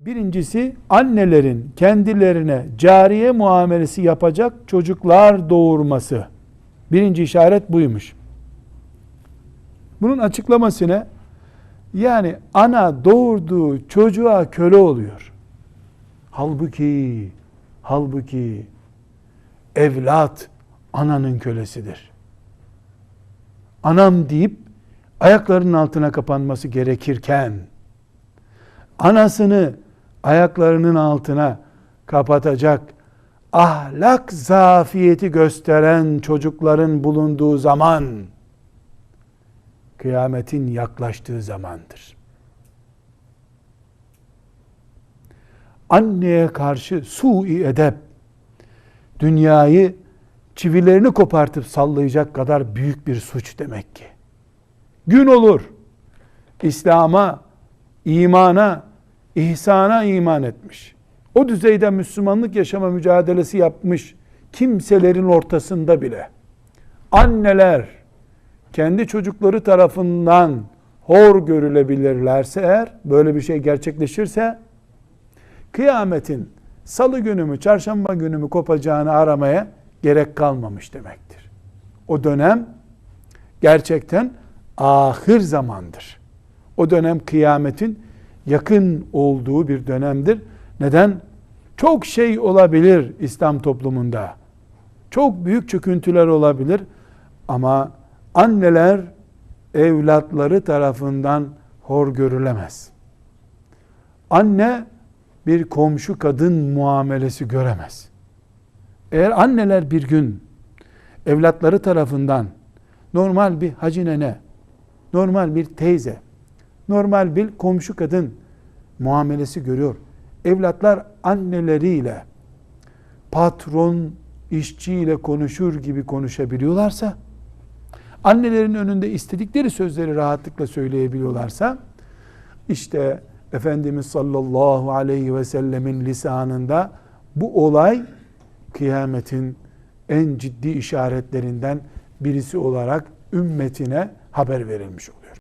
Birincisi annelerin kendilerine cariye muamelesi yapacak çocuklar doğurması. Birinci işaret buymuş. Bunun açıklamasını yani ana doğurduğu çocuğa köle oluyor. Halbuki halbuki evlat ananın kölesidir. Anam deyip ayaklarının altına kapanması gerekirken anasını ayaklarının altına kapatacak ahlak zafiyeti gösteren çocukların bulunduğu zaman kıyametin yaklaştığı zamandır. Anneye karşı sui edep dünyayı çivilerini kopartıp sallayacak kadar büyük bir suç demek ki. Gün olur. İslam'a, imana, ihsana iman etmiş. O düzeyde Müslümanlık yaşama mücadelesi yapmış kimselerin ortasında bile anneler kendi çocukları tarafından hor görülebilirlerse eğer böyle bir şey gerçekleşirse kıyametin salı günü mü çarşamba günü mü kopacağını aramaya gerek kalmamış demektir. O dönem gerçekten ahir zamandır. O dönem kıyametin yakın olduğu bir dönemdir. Neden? Çok şey olabilir İslam toplumunda. Çok büyük çöküntüler olabilir ama anneler evlatları tarafından hor görülemez. Anne bir komşu kadın muamelesi göremez. Eğer anneler bir gün evlatları tarafından normal bir hacı nene, normal bir teyze, normal bir komşu kadın muamelesi görüyor. Evlatlar anneleriyle patron işçiyle konuşur gibi konuşabiliyorlarsa, annelerin önünde istedikleri sözleri rahatlıkla söyleyebiliyorlarsa, işte Efendimiz sallallahu aleyhi ve sellemin lisanında bu olay kıyametin en ciddi işaretlerinden birisi olarak ümmetine haber verilmiş olur.